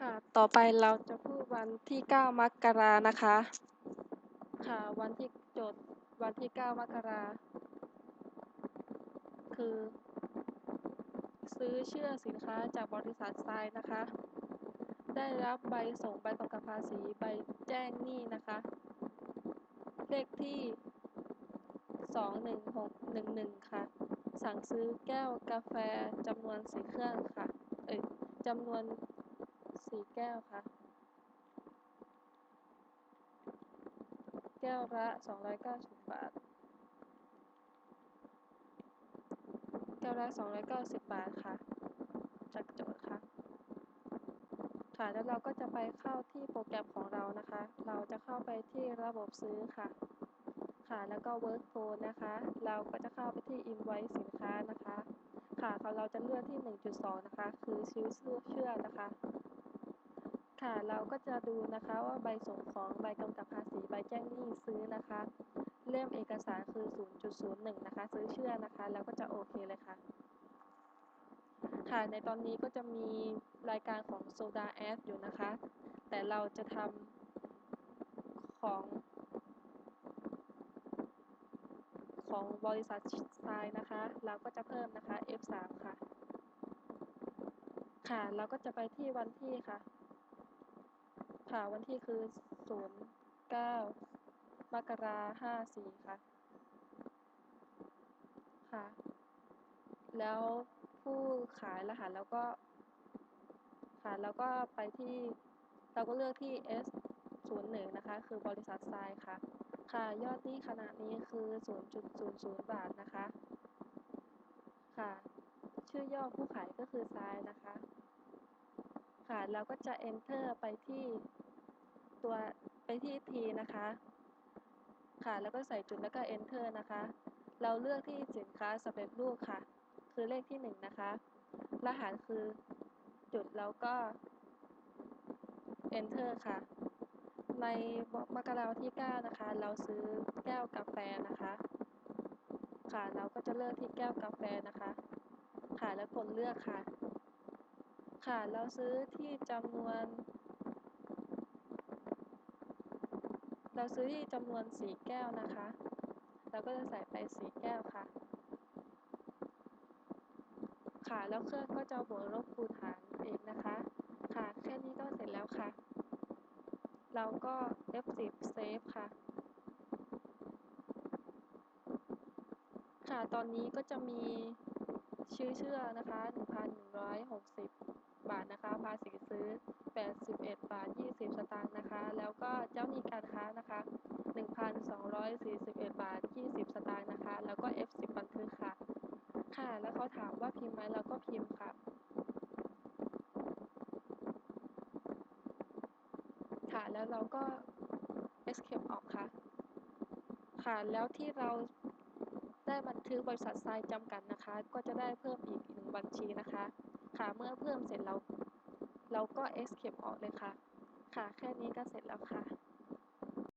ค่ะ ต่อไปเราจะพูดวันที่ 9 มกรานะคะ ค่ะ วันที่โจทย์วันที่ 9 มกรา คือ ซื้อเชื่อสินค้าจากบริษัททรายนะคะ ได้รับใบส่งใบกำกับภาษี ใบแจ้งหนี้นะคะ เลขที่ 21611 ค่ะ สั่งซื้อแก้วกาแฟจำนวน4เครื่องค่ะ เอ่ยจำนวน 4แก้วค่ะ แก้วละ290บาท แก้วละ290บาทค่ะ จากโจทย์ค่ะ ค่ะ แล้วเราก็จะไปเข้าที่โปรแกรมของเรานะคะ เราจะเข้าไปที่ระบบซื้อค่ะ ค่ะ แล้วก็ Workflow นะคะ เราก็จะเข้าไปที่ Invoice สินค้านะคะค่ะเราจะเลือกที่ 1.2 นะคะ คือซื้อเชื่อนะคะ ค่ะ เราก็จะดูนะคะว่าใบส่งของใบกำกับภาษี ใบแจ้งหนี้ซื้อนะคะ เล่มเอกสารคือ 0.01 นะคะ ซื้อเชื่อนะคะ แล้วก็จะโอเคเลยค่ะ ค่ะในตอนนี้ก็จะมีรายการของ Soda Ad อยู่นะคะ แต่เราจะทำของของบริษัททรายนะคะ เราก็จะเพิ่มนะคะ F3 ค่ะ ค่ะ เราก็จะไปที่วันที่ค่ะ ค่ะ วันที่คือ09มกราคม54ค่ะ ค่ะ แล้วผู้ขายรหัสแล้วก็ ค่ะ แล้วก็ไปที่ เราก็เลือกที่ S01 นะคะ คือบริษัททรายค่ะ ค่ะ ยอดหนี้ขณะนี้คือ 0.00 บาทนะคะ ค่ะ ชื่อย่อผู้ขายก็คือทรายนะคะ ค่ะ เราก็จะ enter ไปที่ตัวไปที่ T นะคะ ค่ะ แล้วก็ใส่จุดแล้วก็ enter นะคะ เราเลือกที่สินค้าสำเร็จรูปค่ะ คือเลขที่ 1 นะคะ รหัสคือจุดแล้วก็ enter ค่ะ ในมกราที่ 9 นะคะ เราซื้อแก้วกาแฟนะคะ ค่ะ เราก็จะเลือกที่แก้วกาแฟนะคะ ค่ะ แล้วกดเลือกค่ะ ค่ะ เราซื้อที่จำนวน เราซื้อที่จำนวน4แก้วนะคะ เราก็จะใส่ไป4แก้วค่ะ ค่ะ แล้วเครื่องก็จะบวกลบคูณหารเองนะคะ ค่ะ แค่นี้ก็เสร็จแล้วค่ะ เราก็ F10 Save ค่ะค่ะ ตอนนี้ก็จะมี ชื่อเชื่อนะคะ 1,160 บาทนะคะ ภาษีซื้อ 81 บาท 20 สตางค์นะคะ แล้วก็เจ้าหนี้การค้านะคะ 1,241 บาท 20 สตางค์นะคะ แล้วก็ F10 บันทึกค่ะ ค่ะ แล้วเขาถามว่าพิมพ์ไหมเราก็พิมพ์ค่ะค่ะ แล้วเราก็ escape ออกค่ะ ค่ะ แล้วที่เรา ได้บันทึกบริษัททรายจำกัดนะคะ ก็จะได้เพิ่มอีกหนึ่งบัญชีนะคะ ค่ะ เมื่อเพิ่มเสร็จเราเราก็ escape ออกเลยค่ะ ค่ะ แค่นี้ก็เสร็จแล้วค่ะ